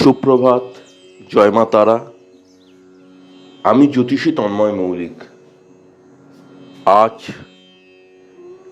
সুপ্রভাত, জয় মা তারা। আমি জ্যোতিষী তন্ময় মৌলিক। আজ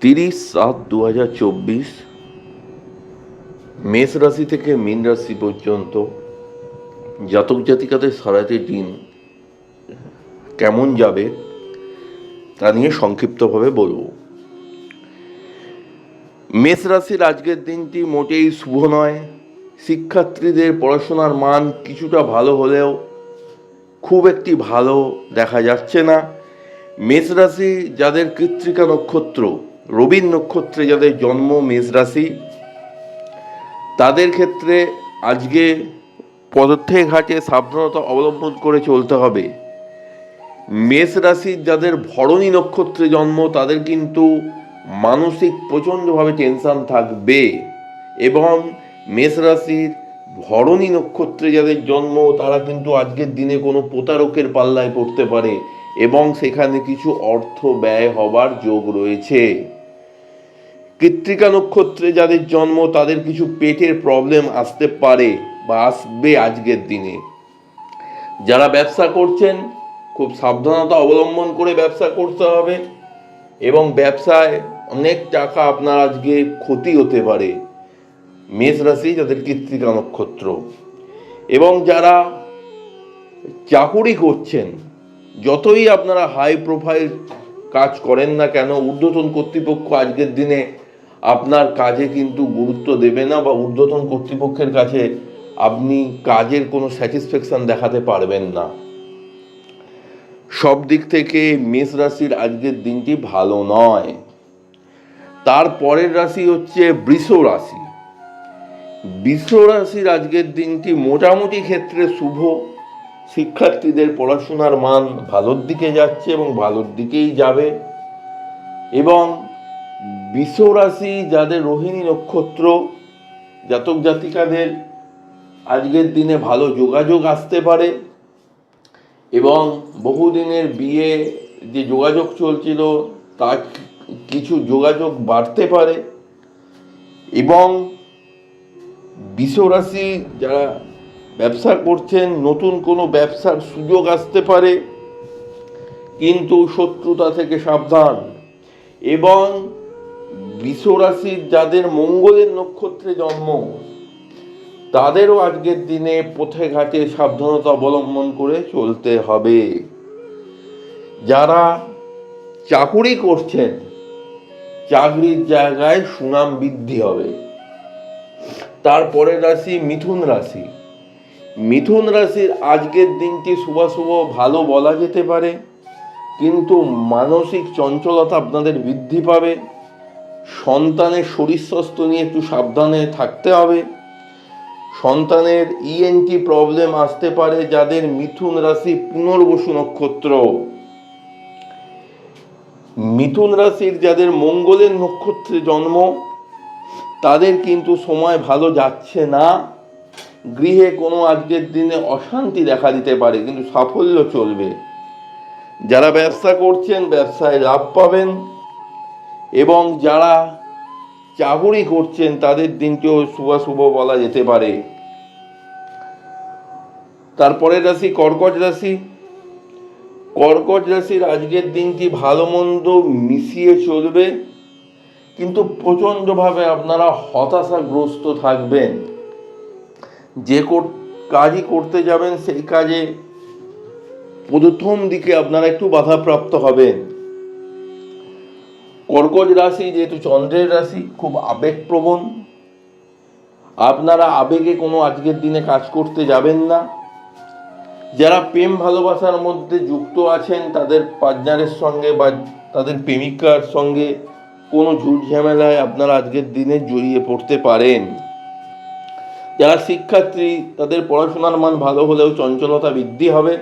তিরিশ সাত দু হাজার চব্বিশ, মেষ রাশি থেকে মীন রাশি পর্যন্ত জাতক জাতিকাদের সারাটি দিন কেমন যাবে তা নিয়ে সংক্ষিপ্তভাবে বলব। মেষ রাশির আজকের দিনটি মোটেই শুভ নয় শিক্ষার্থীদের পড়াশোনার মান কিছুটা ভালো হলেও খুব একটি ভালো দেখা যাচ্ছে না। মেষ রাশি যাদের কৃত্রিকা নক্ষত্র রবির নক্ষত্রে যাদের জন্ম মেষ রাশি, তাদের ক্ষেত্রে আজকে পদত্থে ঘাটে সাবধানতা অবলম্বন করে চলতে হবে। মেষ রাশির যাদের ভরণী নক্ষত্রে জন্ম, তাদের কিন্তু মানসিক প্রচণ্ডভাবে টেনশন থাকবে এবং মেষ রাশির ভরণী নক্ষত্রে যাদের জন্ম, তারা কিন্তু আজকের দিনে কোনো প্রতারকের পাল্লায় পড়তে পারে এবং সেখানে কিছু অর্থ ব্যয় হবার যোগ রয়েছে। কৃত্তিকা নক্ষত্রে যাদের জন্ম, তাদের কিছু পেটের প্রবলেম আসতে পারে বা আসবে আজকের দিনে। যারা ব্যবসা করছেন, খুব সাবধানতা অবলম্বন করে ব্যবসা করতে হবে এবং ব্যবসায় অনেক টাকা আপনার আজকে ক্ষতি হতে পারে। মেষ রাশি যাদের কৃত্তিকা নক্ষত্র। এবং যারা চাকুরি করছেন, যতই আপনারা হাই প্রোফাইল কাজ করেন না কেন, ঊর্ধ্বতন কর্তৃপক্ষ আজকের দিনে আপনার কাজে কিন্তু গুরুত্ব দেবে না বা ঊর্ধ্বতন কর্তৃপক্ষের কাছে আপনি কাজের কোনো স্যাটিসফ্যাকশন দেখাতে পারবেন না। সব দিক থেকে মেষ রাশির আজকের দিনটি ভালো নয়। তার পরের রাশি হচ্ছে বৃষ রাশি। বৃষ রাশির আজকের দিনটি মোটামুটি ক্ষেত্রে শুভ। শিক্ষার্থীদের পড়াশোনার মান ভালোর দিকে যাচ্ছে এবং ভালোর দিকেই যাবে। এবং বৃষ রাশি যাদের রোহিণী নক্ষত্র, জাতক জাতিকাদের আজকের দিনে ভালো যোগাযোগ আসতে পারে এবং বহুদিনের বিয়ে যে যোগাযোগ চলছিল তা কিছু যোগাযোগ বাড়তে পারে এবং বিশ্বরাশি যারা ব্যবসা করছেন, নতুন কোনো ব্যবসার সুযোগ আসতে পারে, কিন্তু শত্রুতা থেকে সাবধান। এবং বিশ্বরাশির যাদের মঙ্গলের নক্ষত্রে জন্ম, তাদেরও আজকের দিনে পথে ঘাটে সাবধানতা অবলম্বন করে চলতে হবে। যারা চাকুরি করছেন, চাকরির জায়গায় সুনাম বৃদ্ধি হবে। তারপরের রাশি মিথুন রাশি। মিথুন রাশির আজকের দিনটি শুভাশুভ ভালো বলা যেতে পারে। কিন্তু মানসিক চঞ্চলতা আপনাদের বৃদ্ধি পাবে। সন্তানের শরীর স্বাস্থ্য নিয়ে একটু সাবধানে থাকতে হবে। সন্তানের ইএনটি প্রবলেম আসতে পারে, যাদের মিথুন রাশি পুনর্বসু নক্ষত্র। মিথুন রাশির যাদের মঙ্গলের নক্ষত্রে জন্ম তাদের কিন্তু সময় ভালো যাচ্ছে না। গৃহে কোনো আজকের দিনে অশান্তি দেখা দিতে পারে, কিন্তু সাফল্য চলবে। যারা ব্যবসা করছেন, ব্যবসায় লাভ পাবেন এবং যারা চাকুরি করছেন, তাদের দিনকেও শুভ বলা যেতে পারে। তারপরের রাশি কর্কট রাশি। কর্কট রাশির আজকের দিনটি ভালো মন্দ মিশিয়ে চলবে। কিন্তু প্রচণ্ডভাবে আপনারা হতাশাগ্রস্ত থাকবেন। যে কাজই করতে যাবেন, সেই কাজে প্রথম দিকে আপনারা একটু বাধাপ্রাপ্ত হবেন। কর্কট রাশি যেহেতু চন্দ্রের রাশি, খুব আবেগপ্রবণ। আপনারা আবেগে কোনো আজকের দিনে কাজ করতে যাবেন না। যারা প্রেম ভালোবাসার মধ্যে যুক্ত আছেন, তাদের পার্টনারের সঙ্গে বা তাদের প্রেমিকার সঙ্গে কোনো ঝুট ঝামেলায় আপনারা আজকের দিনে জড়িয়ে পড়তে পারেন। যারা শিক্ষার্থী, তাদের পড়াশোনার মান ভালো হলেও চঞ্চলতা বৃদ্ধি হবে।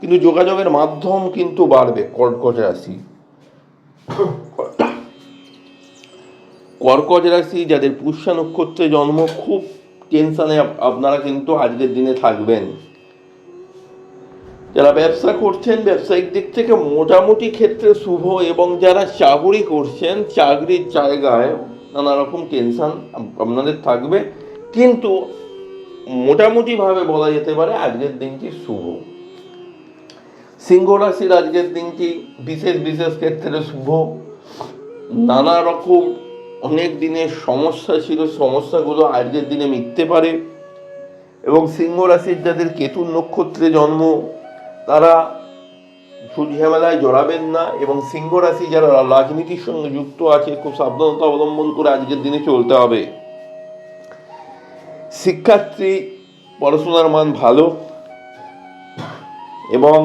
কিন্তু যোগাযোগের মাধ্যম কিন্তু বাড়বে কর্কট রাশি। কর্কট রাশি যাদের পুষ্যা নক্ষত্রে জন্ম, খুব টেনশনে আপনারা কিন্তু আজকের দিনে থাকবেন। যারা ব্যবসা করছেন, ব্যবসায়িক দিক থেকে মোটামুটি ক্ষেত্রে শুভ এবং যারা চাকরি করছেন, চাকরির জায়গায় নানা রকম টেনশন আপনাদের থাকবে। কিন্তু মোটামুটিভাবে বলা যেতে পারে আজকের দিনটি শুভ। সিংহ রাশির আজকের দিনটি বিশেষ বিশেষ ক্ষেত্রে শুভ। নানা রকম অনেক দিনের সমস্যা ছিল, সমস্যাগুলো আজকের দিনে মিটতে পারে। এবং সিংহ রাশির যাদের কেতুর নক্ষত্রে জন্ম তারা ঝুট ঝামেলায় জড়াবেন না এবং সিংহ রাশি যারা রাজনীতির সঙ্গে যুক্ত আছে, খুব সাবধানতা অবলম্বন করে আজকের দিনে চলতে হবে। শিক্ষার্থী পড়াশোনার মান ভালো এবং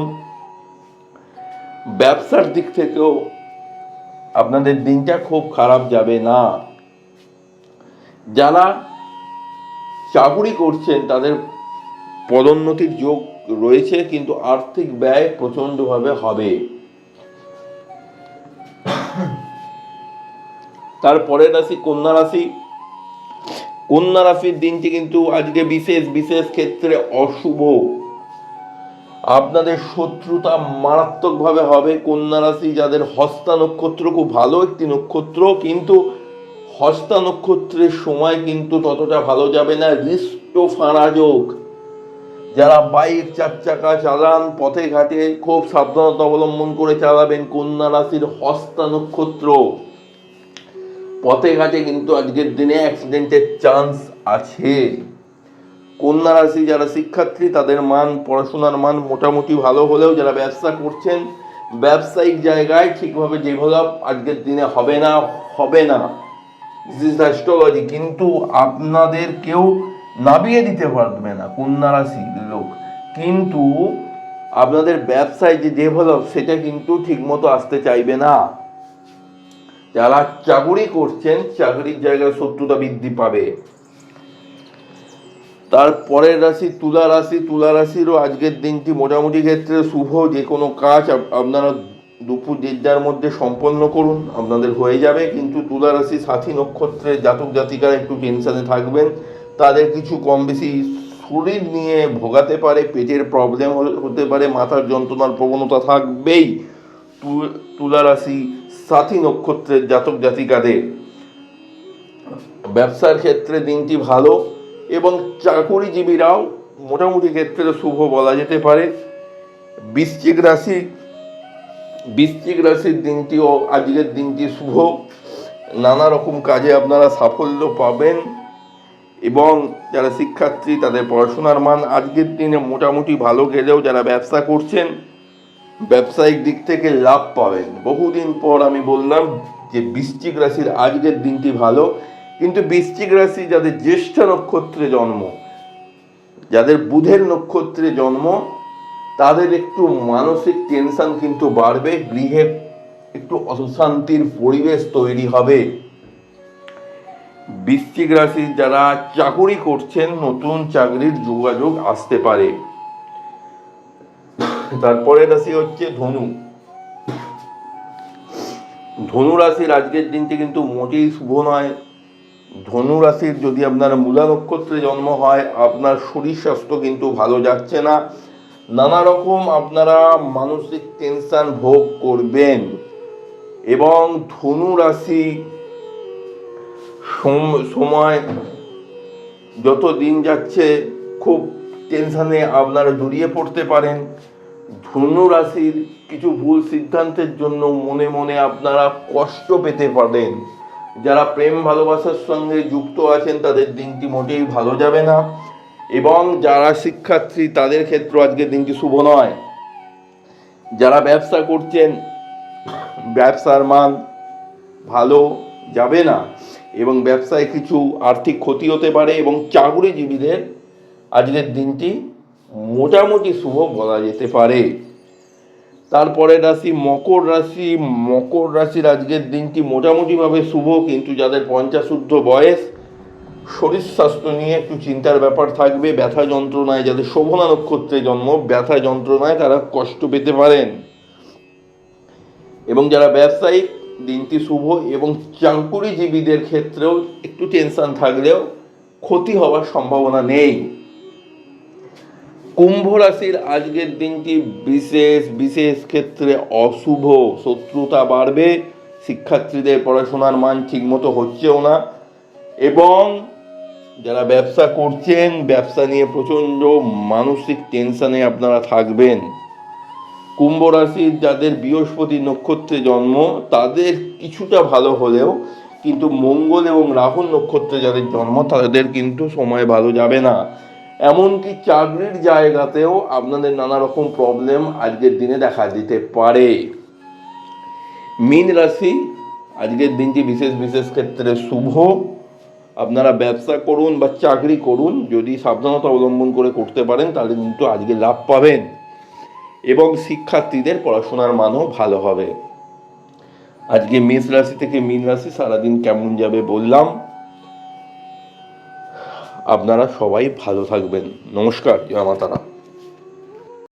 ব্যবসার দিক থেকেও আপনাদের দিনটা খুব খারাপ যাবে না। যারা চাকুরি করছেন, তাদের পদোন্নতির যোগ রয়েছে, কিন্তু আর্থিক ব্যয় প্রচণ্ডভাবে হবে। তারপরের রাশি কন্যা রাশি। কন্যা রাশির দিনটি কিন্তু আজকে বিশেষ বিশেষ ক্ষেত্রে অশুভ। আপনাদের শত্রুতা মারাত্মকভাবে হবে। কন্যা রাশি যাদের হস্তা নক্ষত্র, খুব ভালো একটি নক্ষত্র, কিন্তু হস্তা নক্ষত্রের সময় কিন্তু ততটা ভালো যাবে না। হৃষ্ট ফাঁড়া যোগ যারা বাইক চার চাকা চালান, পথে ঘাটে খুব সাবধানতা অবলম্বন করে চালাবেন কন্যা রাশির হস্তা নক্ষত্র। পথে ঘাটে কিন্তু আজকের দিনে অ্যাক্সিডেন্টের চান্স আছে। কন্যা রাশি যারা শিক্ষার্থী, তাদের মান, পড়াশোনার মান মোটামুটি ভালো হলেও যারা ব্যবসা করছেন, ব্যবসায়িক জায়গায় ঠিকভাবে ডেভেলপ আজকের দিনে হবে না হবে না। দিস ইজ অ্যাস্ট্রোলজি কিন্তু আপনাদের কেউ নাবিয়ে দিতে পারবে না কন্যা রাশি লোক। কিন্তু আপনাদের ব্যবসায় যে ডেভেলপ সেটা কিন্তু ঠিকমতো আসতে চাইবে না। যারা চাকরি করছেন, চাকরির জায়গায় শত্রুতা বৃদ্ধি পাবে। তারপরের রাশি তুলা রাশি। তুলা রাশিরও আজকের দিনটি মোটামুটি ক্ষেত্রে শুভ। যে কোনো কাজ আপনারা দুপুর দেড়টার মধ্যে সম্পন্ন করুন, আপনাদের হয়ে যাবে। কিন্তু তুলা রাশি সাথী নক্ষত্রের জাতক জাতিকারা একটু টেনশনে থাকবেন। তাদের কিছু কম বেশি শরীর নিয়ে ভোগাতে পারে, পেটের প্রবলেম হতে পারে, মাথার যন্ত্রণার প্রবণতা থাকবেই। তুলা রাশি সাথী নক্ষত্রের জাতক জাতিকাদের। ব্যবসার ক্ষেত্রে দিনটি ভালো এবং চাকুরিজীবীরাও মোটামুটি ক্ষেত্রে শুভ বলা যেতে পারে। বৃশ্চিক রাশি, বৃশ্চিক রাশির দিনটিও আজকের দিনটি শুভ। নানা রকম কাজে আপনারা সাফল্য পাবেন। এবং যারা শিক্ষার্থী, তাদের পড়াশোনার মান আজকের দিনে মোটামুটি ভালো গেলেও যারা ব্যবসা করছেন, ব্যবসায়িক দিক থেকে লাভ পাবেন। বহুদিন পর আমি বললাম যে বৃশ্চিক রাশির আজকের দিনটি ভালো, কিন্তু বৃশ্চিক রাশি যাদের জ্যেষ্ঠ নক্ষত্রে জন্ম, যাদের বুধের নক্ষত্রে জন্ম, তাদের একটু মানসিক টেনশন কিন্তু বাড়বে, গৃহে একটু অশান্তির পরিবেশ তৈরি হবে। বৃশ্চিক রাশি যারা চাকুরি করছেন, নতুন চাকরির যোগাযোগ আসতে পারে। তারপরে রাশি হচ্ছে ধনু। ধনু রাশির আজকের দিনটি কিন্তু মোটেই শুভ নয়। ধনু রাশির যদি আপনার মূলা নক্ষত্রে জন্ম হয়, আপনার শরীর স্বাস্থ্য কিন্তু ভালো যাচ্ছে না। নানা রকম আপনারা মানসিক টেনশন ভোগ করবেন। এবং ধনু রাশি সময় যত দিন যাচ্ছে খুব টেনশনে আপনারা জড়িয়ে পড়তে পারেন। ধনু রাশির কিছু ভুল সিদ্ধান্তের জন্য মনে মনে আপনারা কষ্ট পেতে পারেন। যারা প্রেম ভালোবাসার সঙ্গে যুক্ত আছেন, তাদের দিনটি মোটেই ভালো যাবে না। এবং যারা শিক্ষার্থী, তাদের ক্ষেত্রে আজকের দিনটি শুভ নয়। যারা ব্যবসা করছেন, ব্যবসার মান ভালো যাবে না। এবং ব্যবসায় কিছু আর্থিক ক্ষতি হতে পারে এবং চাকুরিজীবীদের আজকের দিনটি মোটামুটি শুভ বলা যেতে পারে। তারপরে রাশি, মকর রাশি, মকর রাশির আজকের দিনটি মোটামুটিভাবে শুভ, কিন্তু যাদের পঞ্চাশুদ্ধ বয়স, শরীর স্বাস্থ্য নিয়ে একটু চিন্তার ব্যাপার থাকবে, ব্যথা যন্ত্রণায় যাদের শোভনা নক্ষত্রে জন্ম, ব্যথা যন্ত্রণায় তারা কষ্ট পেতে পারেন। এবং যারা ব্যবসায়িক দিনটি শুভ এবং চাকুরিজীবীদের ক্ষেত্রেও একটু টেনশন থাকলেও ক্ষতি হওয়ার সম্ভাবনা নেই। কুম্ভ রাশির আজকের দিনটি বিশেষ বিশেষ ক্ষেত্রে অশুভ। শত্রুতা বাড়বে, শিক্ষার্থীদের পড়াশোনার মান ঠিকমতো হচ্ছেও না এবং যারা ব্যবসা করছেন, ব্যবসা নিয়ে প্রচণ্ড মানসিক টেনশনে আপনারা থাকবেন। কুম্ভ রাশির যাদের বৃহস্পতি নক্ষত্রে জন্ম, তাদের কিছুটা ভালো হলেও কিন্তু মঙ্গল এবং রাহুল নক্ষত্রে যাদের জন্ম, তাদের কিন্তু সময় ভালো যাবে না। এমনকি চাকরির জায়গাতেও আপনাদের নানা রকম প্রবলেম আজকের দিনে দেখা দিতে পারে। মীন রাশি আজকের দিনটি বিশেষ বিশেষ ক্ষেত্রে শুভ। আপনারা ব্যবসা করুন বা চাকরি করুন, যদি সাবধানতা অবলম্বন করে করতে পারেন, তাহলে কিন্তু আজকে লাভ পাবেন। এবং শিক্ষার্থীদের পড়াশোনার মানও ভালো হবে। আজকে মেষ রাশি থেকে মীন রাশি সারাদিন কেমন যাবে বললাম। আপনারা সবাই ভালো থাকবেন। নমস্কার, জয় মাতারা।